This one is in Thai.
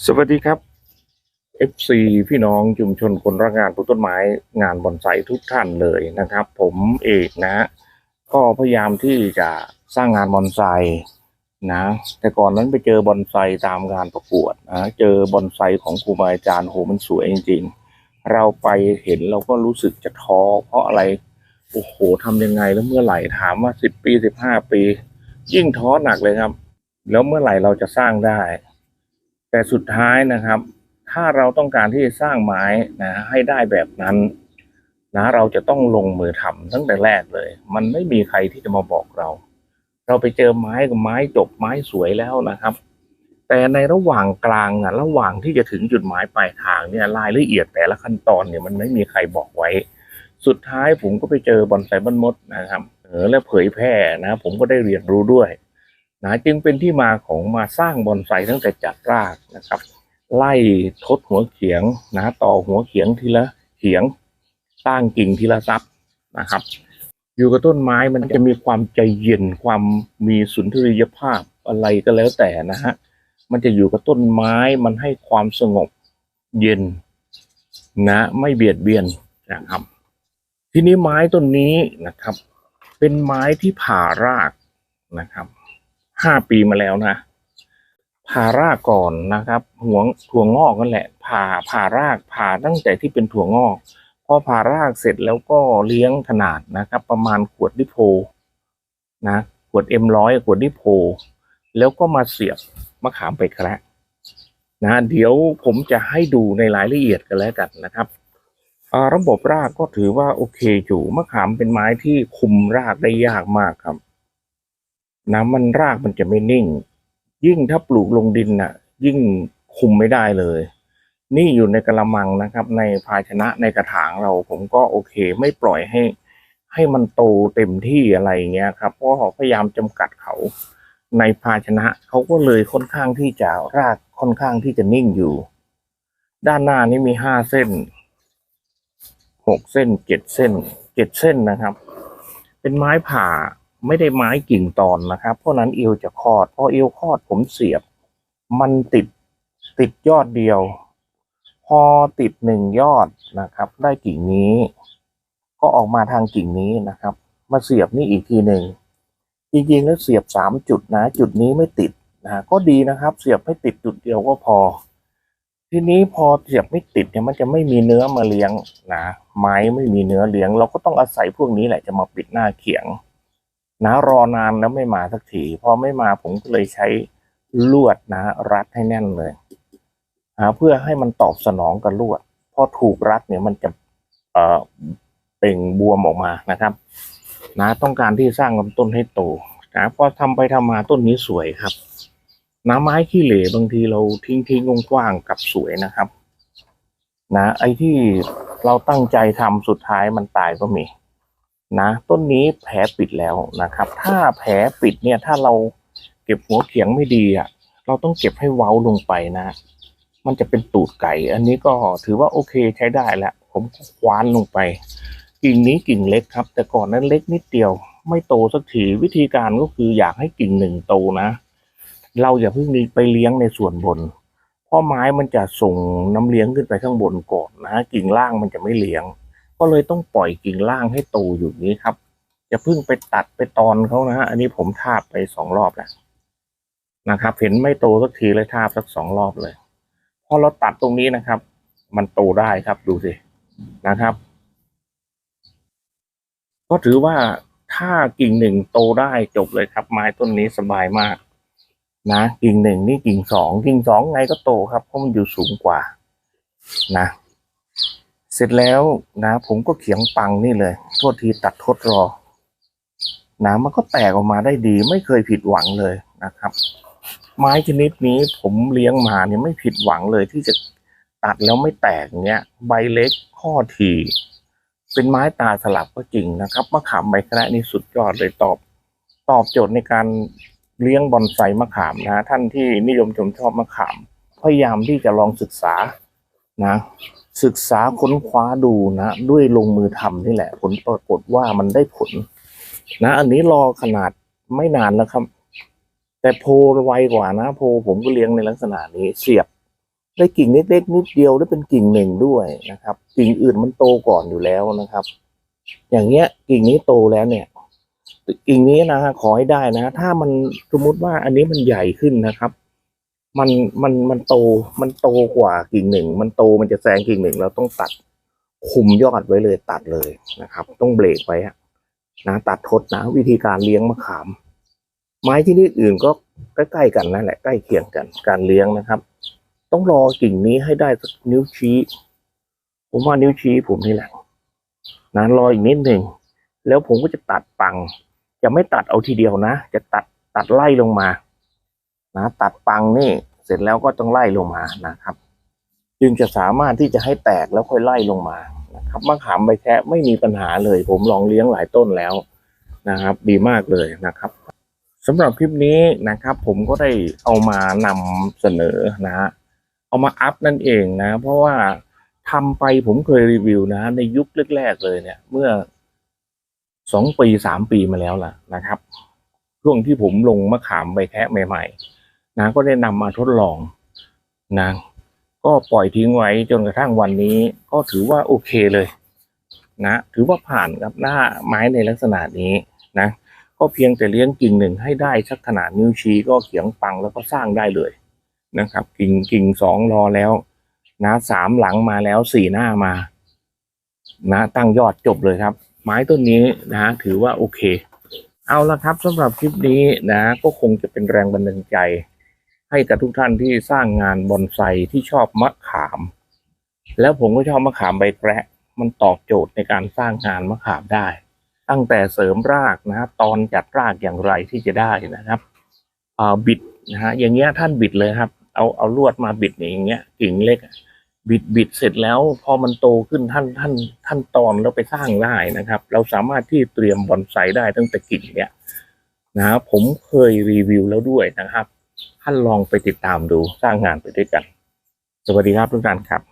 สวัสดีครับ FC พี่น้องชุมชนคนรักงานปลูกต้นไม้งานบอนไซทุกท่านเลยนะครับ ผมเอกนะก็พยายามที่จะสร้างงานบอนไซนะ แต่ก่อนนั้นไปเจอบอนไซตามงานประกวดนะเจอบอนไซของครูบาอาจารย์โหมันสวยจริง ๆ เราไปเห็นเราก็รู้สึกจะท้อเพราะอะไรโอ้โหทำยังไงแล้วเมื่อไหร่ถามว่าสิบปีสิบห้าปี ยิ่งท้อหนักเลยครับ แล้วเมื่อไหร่เราจะสร้างได้ แต่สุดท้ายนะครับ ถ้าเราต้องการที่จะสร้างไม้นะให้ได้แบบนั้นนะเราจะต้องลงมือทำตั้งแต่แรกเลย มันไม่มีใครที่จะมาบอกเรา เราไปเจอไม้กับไม้จบไม้สวยแล้วนะครับ แต่ในระหว่างกลางอะระหว่างที่จะถึงจุดหมายปลายทางเนี่ยรายละเอียดแต่ละขั้นตอนเนี่ยมันไม่มีใครบอกไว้ สุดท้ายผมก็ไปเจอบอนไซบ้านมดนะครับเออและเผยแพร่นะ ผมก็ได้เรียนรู้ด้วย นะจึงเป็นที่มาของมาสร้างบอนไซตั้งแต่จัดรากนะครับ ไล่ทดหัวเขียงนะต่อหัวเขียงทีละเขียงสร้างกิ่งทีละซับนะครับ อยู่กับต้นไม้มันจะมีความใจเย็นความมีสุนทรียภาพอะไรก็แล้วแต่นะฮะมันจะอยู่กับต้นไม้มันให้ความสงบเย็นนะไม่เบียดเบียนนะครับ ทีนี้ไม้ต้นนี้นะครับ เป็นไม้ที่ผ่ารากนะครับ ห้าปีมาแล้วนะผ่ารากก่อนนะครับ หัวถั่วงอกนั่นแหละผ่าผ่ารากผ่าตั้งแต่ที่เป็นถั่วงอกพอผ่ารากเสร็จแล้วก็เลี้ยงขนาดนะครับ ประมาณขวดดิโพนะขวดเอ็มร้อยขวดดิโพแล้วก็มาเสียบมะขามไปแคระนะเดี๋ยวผมจะให้ดูในรายละเอียดกันแล้วกันนะครับระบบรากก็ถือว่าโอเคอยู่มะขามเป็นไม้ที่คุมรากได้ยากมากครับ น้ำมันรากมันจะไม่นิ่ง ยิ่งถ้าปลูกลงดินน่ะ ยิ่งคุมไม่ได้เลย นี่อยู่ในกระมังนะครับ ในภาชนะในกระถางเราผมก็โอเค ไม่ปล่อยให้ ให้มันโตเต็มที่อะไรเงี้ยครับเพราะเขาพยายามจำกัดเขา ในภาชนะเขาก็เลยค่อนข้างที่จะรากค่อนข้างที่จะนิ่งอยู่ ด้านหน้านี่มีห้าเส้นหกเส้นเจ็ดเส้นเจ็ดเส้นนะครับ เป็นไม้ผ่า ไม่ได้ไม้กิ่งตอนนะครับ เพราะนั้นเอวจะคลอดพอเอวคลอดผมเสียบ มันติดติดยอดเดียว พอติดหนึ่งยอดนะครับ ได้กิ่งนี้ ก็ออกมาทางกิ่งนี้นะครับ มาเสียบนี่อีกทีหนึ่งจริงๆแล้วเสียบสามจุดนะ จุดนี้ไม่ติดนะก็ดีนะครับ เสียบไม่ติดจุดเดียวก็พอ ทีนี้พอเสียบไม่ติดเนี่ยมันจะไม่มีเนื้อมาเลี้ยงนะไม้ไม่มีเนื้อเลี้ยง เราก็ต้องอาศัยพวกนี้แหละจะมาปิดหน้าเขียง นะรอนานแล้วไม่มาสักทีพอไม่มาผมก็เลยใช้ลวดนะ รัดให้แน่นเลยนะเพื่อให้มันตอบสนองกับลวดพอถูกรัดเนี่ยมันจะเอ่อเป่งบวมออกมานะครับ นะต้องการที่สร้างลำต้นให้โตนะพอทำไปทำมาต้นนี้สวยครับน้ำไม้ขี้เหร่บางทีเราทิ้งทิ้งกว้างกับสวยนะครับ นะ ไอ้ที่เราตั้งใจทำสุดท้ายมันตายก็มี นะต้นนี้แผลปิดแล้วนะครับ ถ้าแผลปิดเนี่ยถ้าเราเก็บหัวเขียงไม่ดีอะเราต้องเก็บให้เว้าลงไปนะ มันจะเป็นตูดไก่ อันนี้ก็ถือว่าโอเคใช้ได้แล้วผมก็คว้านลงไป กิ่งนี้กิ่งเล็กครับ แต่ก่อนนั้นเล็กนิดเดียว ไม่โตสักทีวิธีการก็คืออยากให้กิ่งหนึ่งโตนะ เราอย่าเพิ่งไปเลี้ยงในส่วนบนเพราะไม้มันจะส่งน้ำเลี้ยงขึ้นไปข้างบนก่อนนะกิ่งล่างมันจะไม่เลี้ยง ก็เลยต้องปล่อยกิ่งล่างให้โตอยู่นี้ครับ อย่าเพิ่งไปตัดไปตอนเขานะฮะอันนี้ผมทาบไปสองรอบแล้วนะครับ เห็นไม่โตสักทีเลยทาบสักสองรอบเลยพอเราตัดตรงนี้นะครับ มันโตได้ครับดูสินะครับ ก็ถือว่าถ้ากิ่งหนึ่งโตได้จบเลยครับ ไม้ต้นนี้สบายมากนะกิ่งหนึ่งนี่กิ่งสองกิ่งสองไงก็โตครับเพราะมันอยู่สูงกว่า นะ ร็จแล้วนะผมก็เขียงปังนี่เลย โทษทีตัดโทษรอนะมันก็แตกออกมาได้ดี ไม่เคยผิดหวังเลยนะครับ ไม้ชนิดนี้ผมเลี้ยงมาเนี่ยไม่ผิดหวังเลยที่จะตัดแล้วไม่แตกเนี้ยใบเล็กข้อทีเป็นไม้ตาสลับก็จริงนะครับมะขามใบแคระนี่สุดยอดเลยตอบ ตอบโจทย์ในการเลี้ยงบอนไซมะขามนะท่านที่นิยมชมชอบมะขาม พยายามที่จะลองศึกษานะ ศึกษาค้นคว้าดูนะ ด้วยลงมือทำนี่แหละ ผลปรากฏว่ามันได้ผล นะ อันนี้รอขนาดไม่นานแล้วครับ แต่โพไวกว่านะ โพผมก็เลี้ยงในลักษณะนี้เสียบ ได้กิ่งเล็กๆนิดเดียวได้เป็นกิ่งหนึ่งด้วยนะครับ กิ่งอื่นมันโตก่อนอยู่แล้วนะครับ อย่างเงี้ยกิ่งนี้โตแล้วเนี่ยกิ่งนี้นะขอให้ได้นะ ถ้ามันสมมติว่าอันนี้มันใหญ่ขึ้นนะครับ มันมันมันโตมันโตกว่ากิ่งหนึ่ง มันโตมันจะแซงกิ่งหนึ่งเราต้องตัดคุมยอดไว้เลยตัดเลยนะครับ ต้องเบรกไว้อะนะตัดทดนะ วิธีการเลี้ยงมะขาม ไม้ที่นี่อื่นก็ใกล้ๆกันนั่นแหละใกล้เคียงกันการเลี้ยงนะครับ ต้องรอกิ่งนี้ให้ได้สักนิ้วชี้ ผมว่านิ้วชี้ผมนี่แหละนะรออีกนิดหนึ่งแล้วผมก็จะตัดปัง จะไม่ตัดเอาทีเดียวนะ จะตัดตัดไล่ลงมา นะตัดปังนี่เสร็จแล้วก็ต้องไล่ลงมานะครับ จึงจะสามารถที่จะให้แตกแล้วค่อยไล่ลงมานะครับมะขามใบแคะไม่มีปัญหาเลย ผมลองเลี้ยงหลายต้นแล้วนะครับ ดีมากเลยนะครับสำหรับคลิปนี้นะครับ ผมก็ได้เอามานำเสนอนะฮะเอามาอัพนั่นเองนะ เพราะว่าทำไปผมเคยรีวิวนะ ในยุคแรกๆเลยเนี่ย เมื่อสองปีสามปีมาแล้วล่ะนะครับ ช่วงที่ผมลงมะขามใบแคะใหม่ ๆ นะก็ได้นำมาทดลองนะก็ปล่อยทิ้งไว้จนกระทั่งวันนี้ก็ถือว่าโอเคเลยนะถือว่าผ่านครับหน้าไม้ในลักษณะนี้นะก็เพียงแต่เลี้ยงกิ่งหนึ่งให้ได้สักขนาดนิ้วชี้ก็เขียงปังแล้วก็สร้างได้เลยนะครับ กิ่งกิ่งสองรอแล้ว นะสามหลังมาแล้วสี่หน้ามา นะตั้งยอดจบเลยครับ ไม้ต้นนี้นะถือว่าโอเค เอาละครับสำหรับคลิปนี้นะ ก็คงจะเป็นแรงบันดาลใจ ให้กับทุกท่านที่สร้างงานบอนไซที่ชอบมะขาม แล้วผมก็ชอบมะขามใบแกระมันตอบโจทย์ในการสร้างงานมะขามได้ ตั้งแต่เสริมรากนะครับตอนจัดรากอย่างไรที่จะได้นะครับอ่าบิดนะฮะอย่างเงี้ยท่านบิดเลยครับ เอาเอาลวดมาบิดอย่างเงี้ยกิ่งเล็ก บิดบิดเสร็จแล้ว พอมันโตขึ้นท่านท่าน ท่านตอนแล้วไปสร้างได้นะครับ เราสามารถที่เตรียมบอนไซได้ตั้งแต่กิ่งเนี้ยนะครับผมเคยรีวิวแล้วด้วยนะครับ ท่านลองไปติดตามดูสร้างงานไปด้วยกัน สวัสดีครับทุกท่านครับ